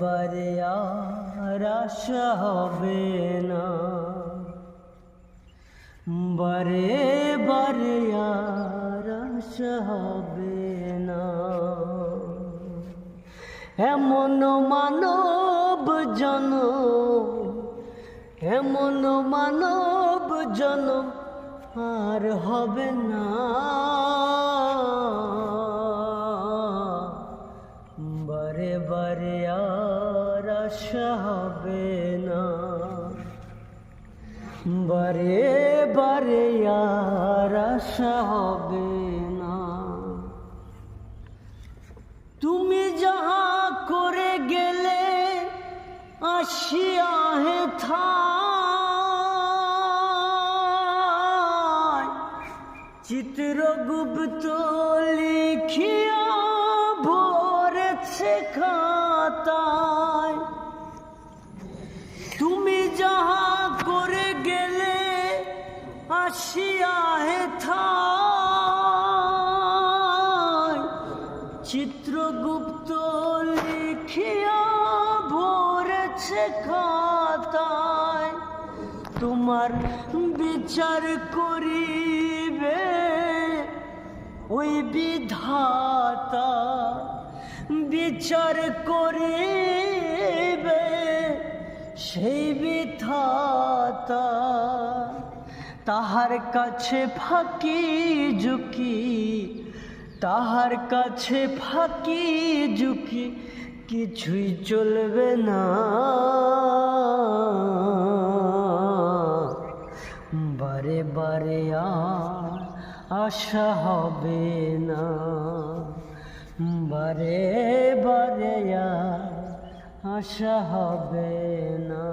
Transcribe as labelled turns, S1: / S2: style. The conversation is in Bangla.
S1: বারে আর হবে না। বারে বারে আর হবে না। এমন মানব জন, এমন মানব জন আর হবে না। বারে বারে আর হবে না বারে বারে আর হবে না তুমি যাহা করে গেলে আসিয়া হে থায় চিত্রগুপ্ত লিখিয়া ভরেছে খাতায় তুমি যাহা করে গেলে আসিয়া হে চিত্রগুপ্ত লিখিয়া ভরেছে খাতায় তোমার বিচার করিবে ওই বিধাতা বিচার করিবে সেই বিধাতা। তাহার কাছে ফাঁকি ঝুঁকি, তাহার কাছে ফাঁকি ঝুঁকি কিছুই চলবে না। বারে বারে আশা হবে না। বারে আশা হবে না।